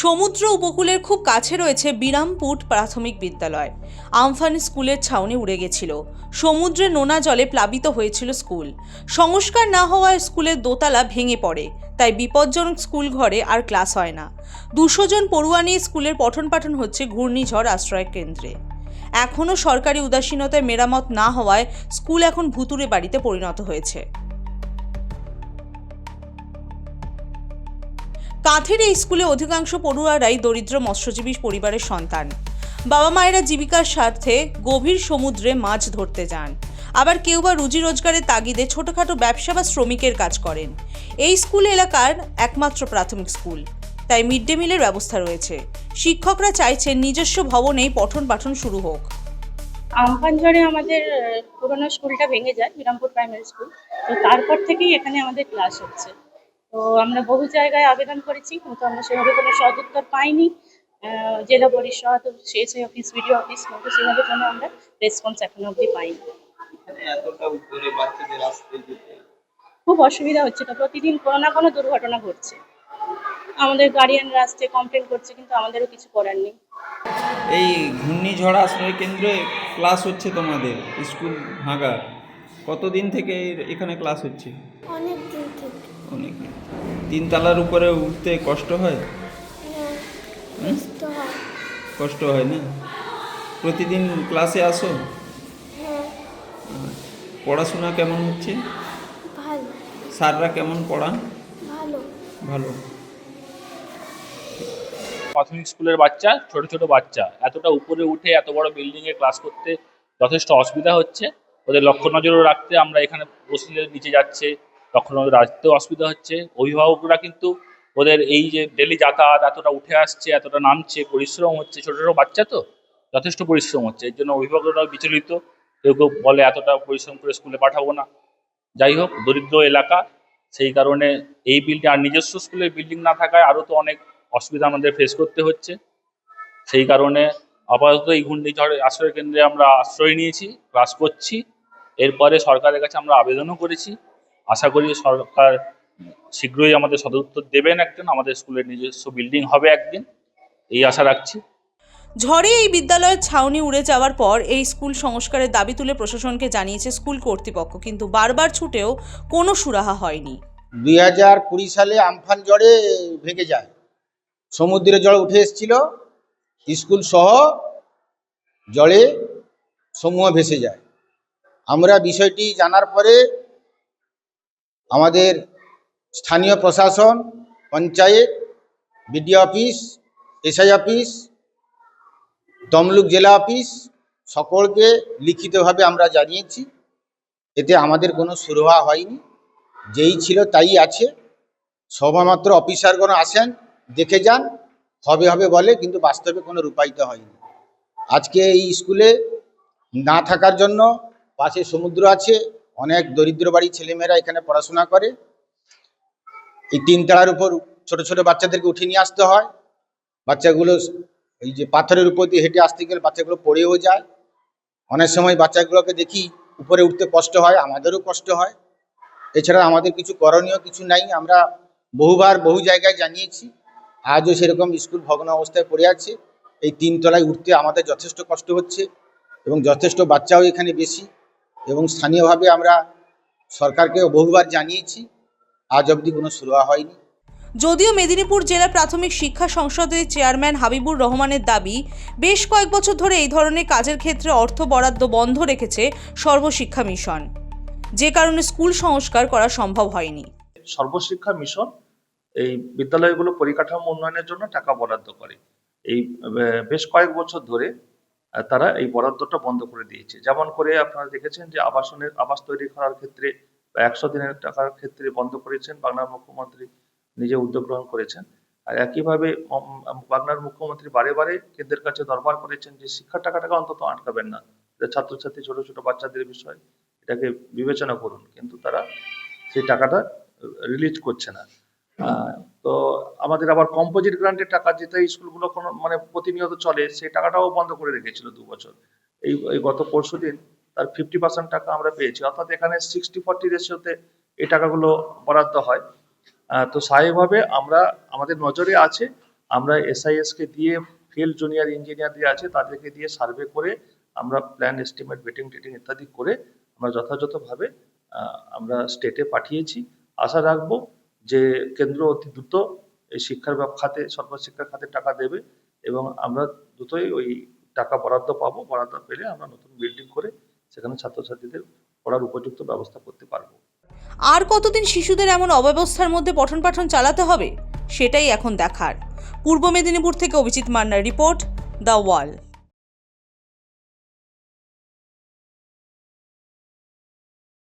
সমুদ্র উপকূলের খুব কাছে রয়েছে বিরামপুট প্রাথমিক বিদ্যালয়। আমফান স্কুলের ছাউনি উড়ে গেছিল। সমুদ্রে নোনা জলে প্লাবিত হয়েছিল স্কুল। সংস্কার না হওয়ায় স্কুলের দোতলা ভেঙে পড়ে, তাই বিপজ্জনক স্কুল ঘরে আর ক্লাস হয় না। দুশো জন পড়ুয়া নিয়ে স্কুলের পঠন পাঠন হচ্ছে ঘূর্ণিঝড় আশ্রয় কেন্দ্রে। এখনও সরকারি উদাসীনতায় মেরামত না হওয়ায় স্কুল এখন ভুতুরে বাড়িতে পরিণত হয়েছে। কাঁথের এই স্কুলে অধিকাংশ পড়ুয়ারাই দরিদ্র, মৎস্যজীবী পরিবারের সন্তান। বাবা মায়েরা জীবিকার স্বার্থে গভীর সমুদ্রে মাছ ধরতে যান। আবার কেউ বা রুজি রোজগারের তাগিদে ছোটখাটো ব্যবসা বা শ্রমিকের কাজ করেন। এই স্কুল এলাকার একমাত্র প্রাথমিক স্কুল। তাই মিড ডে মিলের ব্যবস্থা রয়েছে। শিক্ষকরা চাইছেন নিজস্ব ভবনেই পঠন পাঠন শুরু হোক। আমফান ঝড়ে আমাদের পুরোনো স্কুলটা ভেঙে যায় বিরামপুর প্রাইমারি স্কুল। তো তারপর থেকেই এখানে আমাদের ক্লাস হচ্ছে। তো আমরা বহু জায়গায় আবেদন করেছি কিন্তু আমরা সেভাবে কোনো সদুত্তর পাইনি। আহ, জেলা পরিষদ সিএসআই অফিস বিডিও অফিস কিন্তু সেভাবে কোনো আমরা রেসপন্স এখনও অবধি পাইনি। খুব অসুবিধা হচ্ছে তো প্রতিদিন কোনো না কোনো দুর্ঘটনা ঘটছে। আমাদের গার্ডিয়ানরা আসছে কমপ্লেন করছে কিন্তু আমাদেরও কিছু করার নেই। এই ঘূর্ণিঝড় আশ্রয় কেন্দ্রে ক্লাস হচ্ছে তোমাদের স্কুল ভাঙা। কতদিন থেকে এখানে ক্লাস হচ্ছে? অনেক থেকে অনেক তিনতলার উপরে উঠতে কষ্ট হয়? হ্যাঁ, কষ্ট হয়। কষ্ট না? প্রতিদিন ক্লাসে আসো? হ্যাঁ। পড়াশোনা কেমন হচ্ছে? স্যাররা কেমন পড়ান? ভালো। ভালো। প্রাথমিক স্কুলের বাচ্চা ছোট ছোট বাচ্চা। এতটা উপরে উঠে এত বড় বিল্ডিং এ ক্লাস করতে যথেষ্ট অসুবিধা হচ্ছে। ওদের লক্ষ্য নজরও রাখতে আমরা এখানে বসলে নিচে যাচ্ছে। লক্ষ্য নজর রাখতেও অসুবিধা হচ্ছে। অভিভাবকরা কিন্তু ওদের এই যে ডেলি যাতায়াত এতটা উঠে আসছে, এতটা নামছে, পরিশ্রম হচ্ছে, ছোট, ছোটো বাচ্চা তো, যথেষ্ট পরিশ্রম হচ্ছে। এর জন্য অভিভাবকরাও বিচলিত। কেউ কেউ বলে এতটা পরিশ্রম করে স্কুলে পাঠাবো না। যাই হোক, দরিদ্র এলাকা, সেই কারণে এই বিল্ডিং আর নিজস্ব স্কুলের বিল্ডিং না থাকায় আরও তো অনেক অসুবিধা আমাদের ফেস করতে হচ্ছে। সেই কারণে আপাতত এই ঘূর্ণিঝড় আশ্রয় কেন্দ্রে আমরা আশ্রয় নিয়েছি ক্লাস করছি। এরপরে সরকারের কাছে আমরা আবেদনও করেছি। আশা করি সরকার শীঘ্রই আমাদের সদুত্তর দেবেন একদিন আমাদের স্কুলের নিজস্ব বিল্ডিং হবে একদিন এই আশা রাখছি। ঝড়ে এই বিদ্যালয়ের ছাউনি উড়ে যাওয়ার পর এই স্কুল সংস্কারের দাবি তুলে প্রশাসনকে জানিয়েছে স্কুল কর্তৃপক্ষ কিন্তু বারবার ছুটেও কোনো সুরাহা হয়নি। দুই হাজার কুড়ি সালে আমফান ঝড়ে ভেঙে যায়। সমুদ্রে জল উঠে এসেছিল স্কুল সহ জলে সমূহ ভেসে যায়। আমরা বিষয়টি জানার পরে আমাদের স্থানীয় প্রশাসন, panchayat BDO office SI office, Tamluk জেলা অফিস, সকলকে লিখিতভাবে আমরা জানিয়েছি। এতে আমাদের কোনো সুরাহা হয়নি। যেই ছিল তাই আছে। সবেমাত্র অফিসারগণ আসেন, দেখে যান, হবে হবে বলে, কিন্তু বাস্তবে কোনো রূপায়িত হয়নি। আজকে এই স্কুলে না থাকার জন্য পাশে সমুদ্র আছে অনেক দরিদ্র বাড়ির ছেলেমেয়েরা এখানে পড়াশোনা করে। এই তিনতলার উপর ছোট ছোট বাচ্চাদেরকে উঠে নিয়ে আসতে হয়। বাচ্চাগুলো এই যে পাথরের উপর দিয়ে হেঁটে আসতে গেলে বাচ্চাগুলো পড়েও যায়। অনেক সময় বাচ্চাগুলোকে দেখি উপরে উঠতে কষ্ট হয়, আমাদেরও কষ্ট হয়। এছাড়া আমাদের কিছু করণীয় কিছু নাই, আমরা বহুবার বহু জায়গায় জানিয়েছি। আজও সেরকম স্কুল ভগ্ন অবস্থায় পড়ে আছে। এই তিনতলায় উঠতে আমাদের যথেষ্ট কষ্ট হচ্ছে এবং যথেষ্ট বাচ্চাও এখানে বেশি। এবং স্থানীয়ভাবে আমরা সরকারকে বহুবার জানিয়েছি আজ অবধি কোনো সুরাহা হয়নি। যদিও মেদিনীপুর জেলা প্রাথমিক শিক্ষা সংসদের চেয়ারম্যান হাবিবুর রহমানের দাবি বেশ কয়েক বছর ধরে এই ধরনের কাজের ক্ষেত্রে অর্থ বরাদ্দ বন্ধ রেখেছে সর্বশিক্ষা মিশন। যে কারণে স্কুল সংস্কার করা সম্ভব হয়নি। সর্বশিক্ষা মিশন এই বিদ্যালয়গুলো পরিকাঠামো উন্নয়নের জন্য টাকা বরাদ্দ করে। এই বেশ কয়েক বছর ধরে তারা এই বরাদ্দটা বন্ধ করে দিয়েছে। যেমন করে আপনারা দেখেছেন যে আবাসনের, আবাস তৈরি করার ক্ষেত্রে একশো দিনের টাকার ক্ষেত্রে বন্ধ করেছেন, বাংলার মুখ্যমন্ত্রী নিজে উদ্যোগ গ্রহণ করেছেন। আর একইভাবে বাংলার মুখ্যমন্ত্রী বারে বারে কেন্দ্রের কাছে দরবার করেছেন যে শিক্ষার টাকাটাকে অন্তত আটকাবেন না। ছাত্রছাত্রী, ছোট ছোট বাচ্চাদের বিষয়, এটাকে বিবেচনা করুন। কিন্তু তারা সেই টাকাটা রিলিজ করছে না। তো আমাদের আবার কম্পোজিট গ্রান্টের টাকা যেটা স্কুলগুলো কোনো মানে প্রতিনিয়ত চলে, সেই টাকাটাও বন্ধ করে রেখেছিল দু বছর। এই এই গত পরশু দিন তার ফিফটি পার্সেন্ট টাকা আমরা পেয়েছি। অর্থাৎ এখানে সিক্সটি ফর্টি রেশিওতে এই টাকাগুলো বরাদ্দ হয়। তো স্বাভাবিকভাবে আমরা, আমাদের নজরে আছে, আমরা এসআইএস কে দিয়ে ফিল্ড জুনিয়র ইঞ্জিনিয়ার দিয়ে আছে, তাদেরকে দিয়ে সার্ভে করে আমরা প্ল্যান এস্টিমেট বেটিং টেটিং ইত্যাদি করে আমরা যথাযথভাবে আমরা স্টেটে পাঠিয়েছি। আশা রাখব যে কেন্দ্র অতি দ্রুত এই শিক্ষার খাতে সর্বশিক্ষা খাতে টাকা দেবে এবং আমরা দ্রুতই ওই টাকা বরাদ্দ পাবো, বরাদ্দ পেলে আমরা নতুন বিল্ডিং করে সেখানে ছাত্রছাত্রীদের পড়ার উপযুক্ত ব্যবস্থা করতে পারব। আর কতদিন শিশুদের এমন অব্যবস্থার মধ্যে পঠন পাঠন চালাতে হবে? সেটাই এখন দেখার। পূর্ব মেদিনীপুর থেকে অভিজিৎ মান্নার রিপোর্ট, দ্য ওয়াল